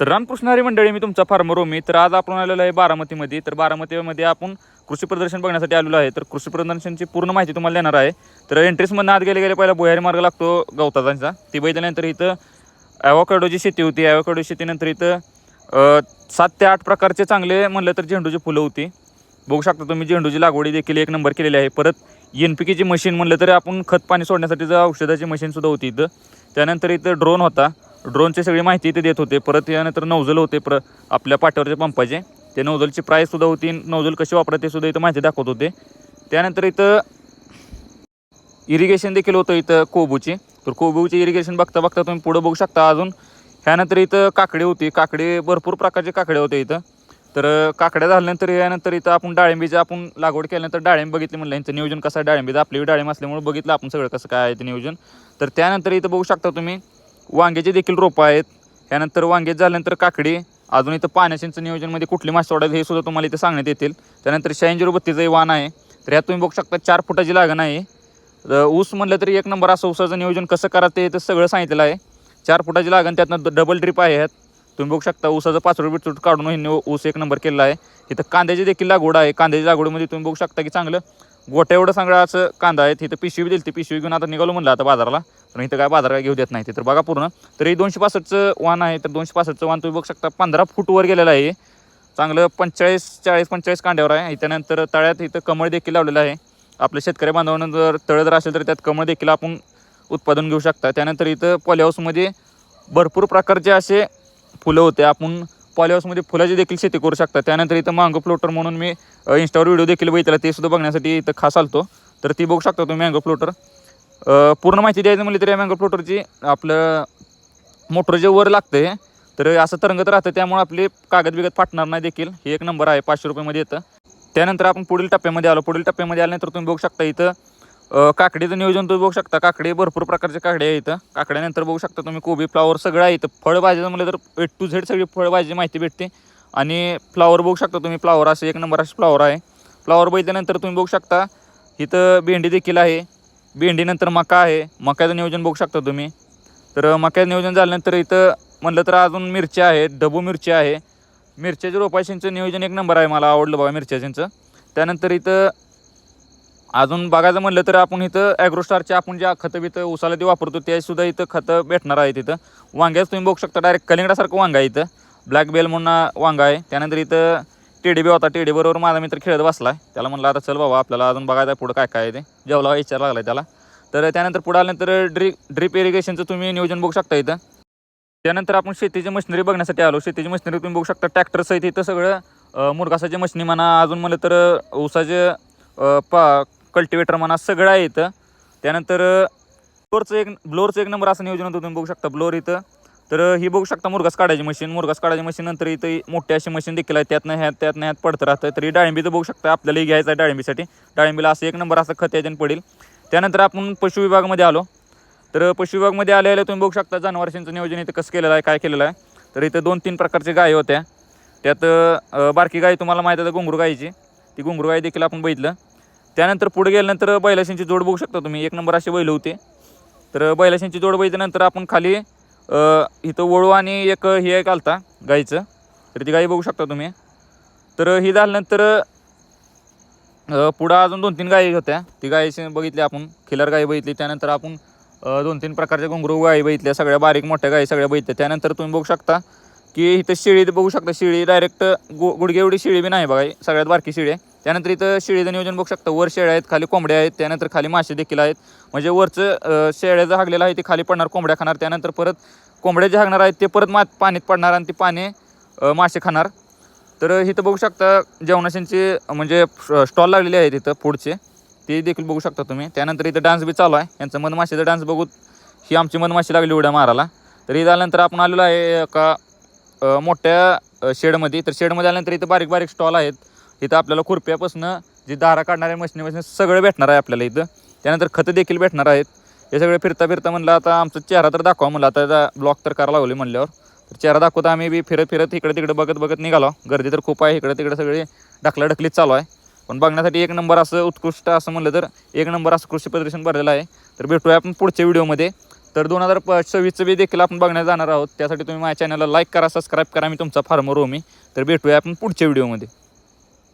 तर रामकृष्णारी मंडळी मी तुमचा फार्मर मी तर आज आपण आलेलो आहे बारामतीमध्ये. तर बारामतीमध्ये आपण कृषी प्रदर्शन बघण्यासाठी आलेलो आहे. तर कृषी प्रदर्शनची पूर्ण माहिती तुम्हाला देणार आहे. तर एंट्रीसमधनं आत गेले गेले पहिला बोयारी मार्ग लागतो गवताचा. ती बघितल्यानंतर इथं ॲवोकॅडोची शेती होती. ॲवोकॅडो शेतीनंतर इथं सात ते आठ प्रकारचे चांगले म्हणलं तर झेंडूची फुलं होती. बघू शकता तुम्ही झेंडूची लागवडी देखील एक नंबर केलेली आहे. परत एन पी केची मशीन म्हणलं तरी आपण खत पाणी सोडण्यासाठी जर औषधाची मशीनसुद्धा होती इथं. त्यानंतर इथं ड्रोन होता. ड्रोनची सगळी माहिती ते देत होते. परत यानंतर नौजल होते प्र आपल्या पाट्यावरचे पंपाचे. ते नौजलची प्राईससुद्धा होती नौजल कशी वापरायची सुद्धा इथं माहिती दाखवत होते. त्यानंतर इथं इरिगेशन देखील होतं इथं कोबूची. तर कोबूची इरिगेशन बघता बघता तुम्ही पुढं बघू शकता अजून. ह्यानंतर इथं काकडे होती. काकडे भरपूर प्रकारचे काकडे होते इथं. तर काकड्या झाल्यानंतर यानंतर इथं आपण डाळिंबीचं आपण लागवड केल्यानंतर डाळिंब बघितली म्हणलं यांचं नियोजन कसं आहे? डाळिंबीचं आपली डाळिंब असल्यामुळे बघितलं आपण सगळं कसं काय आहे ते नियोजन. तर त्यानंतर इथं बघू शकता तुम्ही वांग्याचे देखील रोपं आहेत. त्यानंतर वांगे झाल्यानंतर काकडी अजून इथं पाण्याचं नियोजनमध्ये कुठली मासे सोडायचं हे सुद्धा तुम्हाला इथं सांगण्यात येतील. त्यानंतर शहाऐंशी बत्तीचं वाण आहे. तर यात तुम्ही बघू शकता चार फुटाची लागण आहे. ऊस म्हणलं तरी एक नंबर असं ऊसाचं नियोजन कसं करा ते इथं सगळं सांगितलेलं आहे. चार फुटाची लागण त्यातनं डबल ड्रिप आहे ह्यात. तुम्ही बघू शकता ऊसाचं पाचवड बिटूट काढून ह्यांनी ऊस एक नंबर केलेला आहे. इथं कांद्याची देखील लागवड आहे. कांद्याची लागवडमध्ये तुम्ही बघू शकता की चांगलं गोट्या एवढं सगळं असं कांदा आहे तिथं पिशवी दिली ती पिशवी घेऊन आता निघालो म्हणलं आता बाजाराला. पण इथं काय बाजार काय घेऊ देत नाही ते. तर बघा पूर्ण तर हे दोनशे पासष्टचं वाण आहे तर दोनशे पासष्टचं वाण तुम्ही बघू शकता. पंधरा फूटवर गेलेलं आहे. चांगलं पंचेचाळीस चाळीस पंचेचाळीस कांड्यावर आहे. त्यानंतर तळ्यात इथं कमळ देखील लावलेलं आहे. आपल्या शेतकरी बांधवानं जर तळ जर असेल तर त्यात कमळ देखील आपण उत्पादन घेऊ शकता. त्यानंतर इथं पॉलीहाऊसमध्ये भरपूर प्रकारचे असे फुलं होते. आपण पॉलीहाऊसमध्ये फुलाची देखील शेती करू शकता. त्यानंतर इथं मँगो फ्लोटर म्हणून मी इंस्टावर व्हिडिओ देखील बघितला ते सुद्धा बघण्यासाठी इथं खास आलतो. तर ती बघू शकता तुम्ही मँगो फ्लोटर पूर्ण माहिती द्यायचं म्हणली तर या मँगो फ्लोटरची आपलं मोटर जे वर लागतं आहे तर असं तरंगत राहतं त्यामुळे आपले कागद बिगद फाटणार नाही देखील. हे एक नंबर आहे पाचशे रुपयामध्ये येतं. त्यानंतर आपण पुढील टप्प्यामध्ये आलो. पुढील टप्प्यामध्ये आल्यानंतर तुम्ही बघू शकता इथं काकडीचं नियोजन तुम्ही बघू शकता. काकडे भरपूर प्रकारचे काकडे आहे इथं. काकड्यानंतर बघू शकता तुम्ही कोबी फ्लावर सगळं आहे इथं. फळभाजीचं म्हणलं तर ए टू झेड सगळी फळभाजी माहिती भेटते. आणि फ्लावर बघू शकता तुम्ही. फ्लावर असं एक नंबर असे फ्लावर आहे. फ्लावर बघितल्यानंतर तुम्ही बघू शकता इथं भेंडी देखील आहे. भेंडीनंतर मका आहे. मक्याचं नियोजन बघू शकता तुम्ही. तर मक्याचं नियोजन झाल्यानंतर इथं म्हणलं तर अजून मिरच्या आहेत डबू मिरची आहे. मिरच्याच्या रोपाशींचं नियोजन एक नंबर आहे मला आवडलं बघा मिरच्याशींचं. त्यानंतर इथं अजून बघायचं म्हणलं तर आपण इथं ॲग्रोस्टारचे आपण ज्या खतं बितं उसाला ते वापरतो ते सुद्धा इथं खतं भेटणार आहे तिथं वांग्याच तुम्ही बघू शकता डायरेक्ट कलिंगडासारखं वांगा आहे इथं. ब्लॅक बेल म्हणून वांगा आहे. त्यानंतर इथं टेडी होता टेडी बरोबर माझा मित्र खेळत बसला त्याला म्हणलं आता चल बाबा आपल्याला अजून बघायचं आहे पुढं काय काय आहे ते. जेवला विचार लागला त्याला. तर त्यानंतर पुढं आल्यानंतर ड्रिप ड्रिप इरिगेशनचं तुम्ही नियोजन बघू शकता इथं. त्यानंतर आपण शेतीची मशिनरी बघण्यासाठी आलो. शेतीची मशिनरी तुम्ही बघू शकता ट्रॅक्टर सहित इथं सगळं मुरगासाची मशिनी म्हणा अजून म्हणलं तर ऊसाचे पा कल्टिवेटर म्हणा सगळं आहे इथं. त्यानंतर ब्लोअरचं एक ब्लोअरचं एक नंबर असं नियोजन होतं तुम्ही बघू शकता ब्लोअर इथं. तर ही बघू शकता मुरगास काढायची मशीन मुरगास काढायची मशीन नंतर इथं मोठी अशी मशीन देखील आहे. त्यातनं ह्यात त्यातनं ह्यात पडतं राहतं तर ही डाळिंबीचं बघू शकता आपल्यालाही घ्यायचं आहे डाळिंबीसाठी. डाळिंबीला असं एक नंबर असं खत याच्यानं पडेल. त्यानंतर आपण पशु विभागामध्ये आलो. तर पशु विभागमध्ये आले तुम्ही बघू शकता जनावरांचं नियोजन इथं कसं केलेलं आहे काय केलेलं आहे. तर इथं दोन तीन प्रकारचे गाय होत्या. त्यात बारकी गाय तुम्हाला माहीत आहे घुंगरू गायीची. ती घुंगरू गाय देखील आपण बघितलं. त्यानंतर पुढे गेल्यानंतर बैलाशींची जोड बघू शकता तुम्ही. एक नंबर असे बैल होते. तर बैलाशींची जोड बघितल्यानंतर आपण खाली इथं वळू आणि एक हे एक आलता गाईचं. तर ती गाई बघू शकता तुम्ही. तर ही झाल्यानंतर पुढं अजून दोन तीन गायी होत्या. ती गायीची बघितली आपण. खिलर गाई बघितली. त्यानंतर आपण दोन तीन प्रकारच्या घुंगरू गायी बघितल्या. सगळ्या बारीक मोठ्या गायी सगळ्या बघितल्या. त्यानंतर तुम्ही बघू शकता की इथं शिळी बघू शकता. शिळी डायरेक्ट गु गुडघे एवढी शिळी बी नाही बघा. सगळ्यात बारकी शिळी आहे. त्यानंतर इथं शेळीचं नियोजन बघू शकता. वर शेळ्या आहेत खाली कोंबड्या आहेत त्यानंतर खाली मासे देखील आहेत. म्हणजे वरचं शेळ्या शेळ्याचं हागलेलं आहे ते खाली पडणार कोंबड्या खाणार. त्यानंतर परत कोंबड्या जे हागणार आहेत ते परत मा पाण्यात पडणार आणि ते पाने मासे खाणार. तर इथं बघू शकता जेवणाशांचे म्हणजे स्टॉल लागलेले आहेत इथं फूडचे ते देखील बघू शकता तुम्ही. त्यानंतर इथं डान्स बी चालू आहे. यांचं मधमाशीचा डान्स बघून ही आमची मधमाशी लागली उड्या मारायला. तर इथं आल्यानंतर आपण आलेलो आहे एका मोठ्या शेडमध्ये. तर शेडमध्ये आल्यानंतर इथं बारीक बारीक स्टॉल आहेत. इथं आपल्याला खुरप्यापासून जी दारा काढणाऱ्या मशिनीपासून सगळं भेटणार आहे आपल्याला इथं. त्यानंतर खतं देखील भेटणार आहेत. हे सगळे फिरता फिरता म्हणलं आता आमचा चेहरा तर दाखवा म्हणलं आता ब्लॉक तर करायला लावले म्हणल्यावर. तर चेहरा दाखवता आम्ही बी फिरत फिरत इकडे तिकडे बघत बघत निघालो. गर्दी तर खूप आहे इकडे तिकडे सगळे ढकला ढकलीत चालू आहे. पण बघण्यासाठी एक नंबर असं उत्कृष्ट असं म्हणलं तर एक नंबर असं कृषी प्रदर्शन भरलेलं आहे. तर भेटूया आपण पुढच्या व्हिडिओमध्ये. तर दोन हजार प सव्वीसचं बी देखील आपण बघण्यात जाणार आहोत. त्यासाठी तुम्ही माझ्या चॅनलला लाईक करा सबस्क्राईब करा. मी तुमचा फार्मर मी. तर भेटूया आपण पुढच्या व्हिडिओमध्ये.